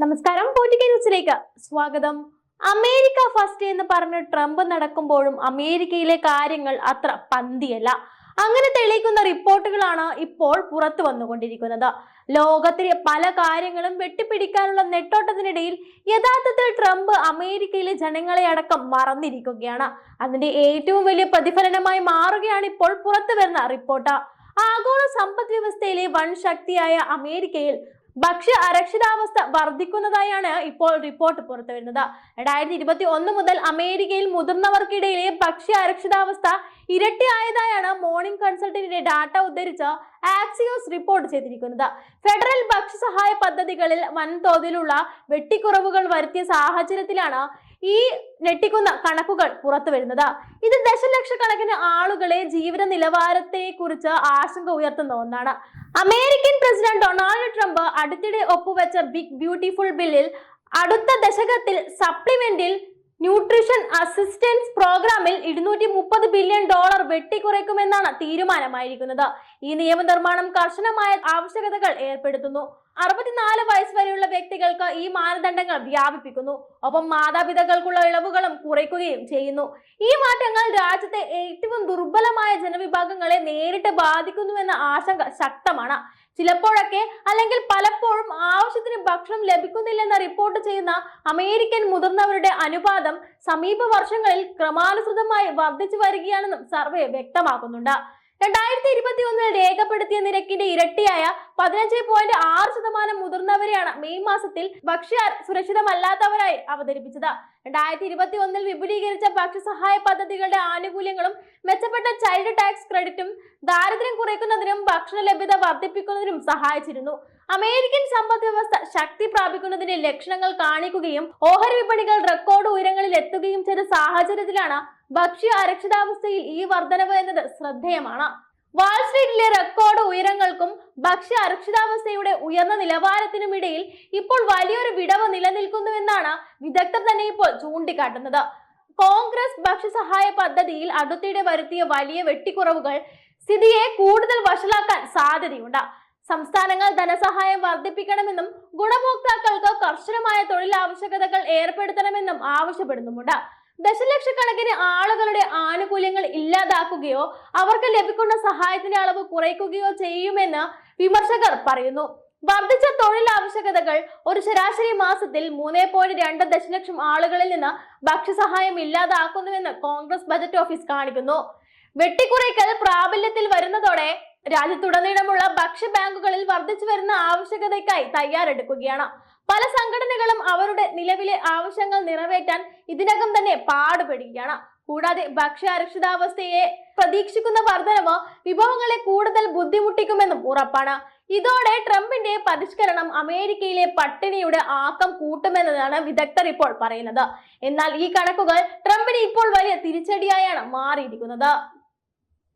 നമസ്കാരം. പോറ്റിക്ക ന്യൂസിലേക്ക് സ്വാഗതം. അമേരിക്ക ഫസ്റ്റ് എന്ന് പറഞ്ഞ് ട്രംപ് നടക്കുമ്പോഴും അമേരിക്കയിലെ കാര്യങ്ങൾ അത്ര പന്തിയല്ല. അങ്ങനെ തെളിയിക്കുന്ന റിപ്പോർട്ടുകളാണ് ഇപ്പോൾ പുറത്തു വന്നുകൊണ്ടിരിക്കുന്നത്. ലോകത്തിലെ പല കാര്യങ്ങളും വെട്ടിപ്പിടിക്കാനുള്ള നെട്ടോട്ടത്തിനിടയിൽ യഥാർത്ഥത്തിൽ ട്രംപ് അമേരിക്കയിലെ ജനങ്ങളെ അടക്കം മറന്നിരിക്കുകയാണ്. അതിന്റെ ഏറ്റവും വലിയ പ്രതിഫലനമായി മാറുകയാണ് ഇപ്പോൾ പുറത്തു വരുന്ന റിപ്പോർട്ട്. ആഗോള സമ്പദ് വ്യവസ്ഥയിലെ വൻ ശക്തിയായ അമേരിക്കയിൽ ഭക്ഷ്യ അരക്ഷിതാവസ്ഥ വർദ്ധിക്കുന്നതായാണ് ഇപ്പോൾ റിപ്പോർട്ട് പുറത്തു വരുന്നത് രണ്ടായിരത്തി ഇരുപത്തി ഒന്ന് മുതൽ അമേരിക്കയിൽ മുതിർന്നവർക്കിടയിലെ ഭക്ഷ്യ അരക്ഷിതാവസ്ഥ ഇരട്ടിയായതായാണ് മോർണിംഗ് കൺസൾട്ടിന്റെ ഡാറ്റ ഉദ്ധരിച്ച് ആക്സിയോസ് റിപ്പോർട്ട് ചെയ്തിരിക്കുന്നത്. ഫെഡറൽ ഭക്ഷ്യസഹായ പദ്ധതികളിൽ വൻതോതിലുള്ള വെട്ടിക്കുറവുകൾ വരുത്തിയ സാഹചര്യത്തിലാണ് ഈ ഞെട്ടിക്കുന്ന കണക്കുകൾ പുറത്തു വരുന്നത് ഇത് ദശലക്ഷക്കണക്കിന് ആളുകളെ ജീവിത നിലവാരത്തെ കുറിച്ച് ആശങ്ക ഉയർത്തുന്ന ഒന്നാണ്. അമേരിക്കൻ പ്രസിഡന്റ് അടുത്തിടെ ഒപ്പുവെച്ച ബിഗ് ബ്യൂട്ടിഫുൾ ബില്ലിൽ അടുത്ത ദശകത്തിൽ സപ്ലിമെന്റിൽ ന്യൂട്രീഷൻ അസിസ്റ്റൻസ് പ്രോഗ്രാമിൽ ഇരുന്നൂറ്റി മുപ്പത് ബില്യൺ ഡോളർ വെട്ടിക്കുറയ്ക്കുമെന്നാണ് തീരുമാനമായിരിക്കുന്നത്. ഈ നിയമനിർമ്മാണം കർശനമായ ആവശ്യകതകൾ ഏർപ്പെടുത്തുന്നു. അറുപത്തിനാല് വയസ്സ് വരെയുള്ള വ്യക്തികൾക്ക് ഈ മാനദണ്ഡങ്ങൾ വ്യാപിപ്പിക്കുന്നു. ഒപ്പം മാതാപിതാക്കൾക്കുള്ള ഇളവുകളും കുറയ്ക്കുകയും ചെയ്യുന്നു. ഈ മാറ്റങ്ങൾ രാജ്യത്തെ ഏറ്റവും ദുർബലമായ ജനവിഭാഗങ്ങളെ നേരിട്ട് ബാധിക്കുന്നുവെന്ന ആശങ്ക ശക്തമാണ്. ചിലപ്പോഴൊക്കെ അല്ലെങ്കിൽ പലപ്പോഴും ആവശ്യത്തിന് ഭക്ഷണം ലഭിക്കുന്നില്ലെന്ന് റിപ്പോർട്ട് ചെയ്യുന്ന അമേരിക്കൻ മുതിർന്നവരുടെ അനുപാതം സമീപ വർഷങ്ങളിൽ ക്രമാനുസൃതമായി വർദ്ധിച്ചു വരികയാണെന്നും സർവേ വ്യക്തമാക്കുന്നുണ്ട്. രണ്ടായിരത്തി ഇരുപത്തി ഒന്നിൽ രേഖപ്പെടുത്തിയ നിരക്കിന്റെ ഇരട്ടിയായ പതിനഞ്ച് പോയിന്റ് ആറ് ശതമാനം മുതിർന്നവരെയാണ് മെയ് മാസത്തിൽ ഭക്ഷ്യ സുരക്ഷിതമല്ലാത്തവരായി അവതരിപ്പിച്ചത്. രണ്ടായിരത്തി ഇരുപത്തി ഒന്നിൽ വിപുലീകരിച്ച ഭക്ഷ്യസഹായ പദ്ധതികളുടെ ആനുകൂല്യങ്ങളും മെച്ചപ്പെട്ട ചൈൽഡ് ടാക്സ് ക്രെഡിറ്റും ദാരിദ്ര്യം കുറയ്ക്കുന്നതിനും ഭക്ഷണ ലഭ്യത വർദ്ധിപ്പിക്കുന്നതിനും സഹായിച്ചിരുന്നു. അമേരിക്കൻ സമ്പദ് വ്യവസ്ഥ ശക്തി പ്രാപിക്കുന്നതിന്റെ ലക്ഷണങ്ങൾ കാണിക്കുകയും ഓഹരി വിപണികൾ റെക്കോർഡ് ഉയരങ്ങളിൽ എത്തുകയും ചെയ്ത സാഹചര്യത്തിലാണ് ഭക്ഷ്യ അരക്ഷിതാവസ്ഥയിൽ ഈ വർധനവ് എന്നത് ശ്രദ്ധേയമാണ്. വാൾസ്ട്രീറ്റിലെ റെക്കോർഡ് ഉയരങ്ങൾക്കും ഭക്ഷ്യ അരക്ഷിതാവസ്ഥയുടെ ഉയർന്ന നിലവാരത്തിനും ഇടയിൽ ഇപ്പോൾ വലിയൊരു വിടവ് നിലനിൽക്കുന്നുവെന്നാണ് വിദഗ്ധർ തന്നെ ഇപ്പോൾ ചൂണ്ടിക്കാട്ടുന്നത്. കോൺഗ്രസ് ഭക്ഷ്യസഹായ പദ്ധതിയിൽ അടുത്തിടെ വരുത്തിയ വലിയ വെട്ടിക്കുറവുകൾ സ്ഥിതിയെ കൂടുതൽ വഷളാക്കാൻ സാധ്യതയുണ്ട്. സംസ്ഥാനങ്ങൾ ധനസഹായം വർദ്ധിപ്പിക്കണമെന്നും ഗുണഭോക്താക്കൾക്ക് കർശനമായ തൊഴിൽ ആവശ്യകതകൾ ഏർപ്പെടുത്തണമെന്നും ആവശ്യപ്പെടുന്നുമുണ്ട്. ദശലക്ഷക്കണക്കിന് ആളുകളുടെ ആനുകൂല്യങ്ങൾ ഇല്ലാതാക്കുകയോ അവർക്ക് ലഭിക്കുന്ന സഹായത്തിന്റെ അളവ് കുറയ്ക്കുകയോ ചെയ്യുമെന്ന് വിമർശകർ പറയുന്നു. വർദ്ധിച്ച തൊഴിൽ ആവശ്യകതകൾ ഒരു ശരാശരി മാസത്തിൽ മൂന്ന് പോയിന്റ് രണ്ട് ദശലക്ഷം ആളുകളിൽ നിന്ന് ഭക്ഷ്യസഹായം ഇല്ലാതാക്കുന്നുവെന്ന് കോൺഗ്രസ് ബജറ്റ് ഓഫീസ് കാണിക്കുന്നു. വെട്ടിക്കുറയ്ക്കൽ പ്രാബല്യത്തിൽ വരുന്നതോടെ രാജ്യത്തുടനീളമുള്ള ഭക്ഷ്യ ബാങ്കുകളിൽ വർദ്ധിച്ചു വരുന്ന ആവശ്യകതയ്ക്കായി തയ്യാറെടുക്കുകയാണ്. പല സംഘടനകളും അവരുടെ നിലവിലെ ആവശ്യങ്ങൾ നിറവേറ്റാൻ ഇതിനകം തന്നെ പാടുപെടുകയാണ്. കൂടാതെ ഭക്ഷ്യ അരക്ഷിതാവസ്ഥയെ പ്രതീക്ഷിക്കുന്ന വർധനവ് വിഭവങ്ങളെ കൂടുതൽ ബുദ്ധിമുട്ടിക്കുമെന്നും ഉറപ്പാണ്. ഇതോടെ ട്രംപിന്റെ പരിഷ്കരണം അമേരിക്കയിലെ പട്ടിണിയുടെ ആക്കം കൂട്ടുമെന്നതാണ് വിദഗ്ധർ ഇപ്പോൾ പറയുന്നത്. എന്നാൽ ഈ കണക്കുകൾ ട്രംപിന് ഇപ്പോൾ വലിയ തിരിച്ചടിയായാണ് മാറിയിരിക്കുന്നത്.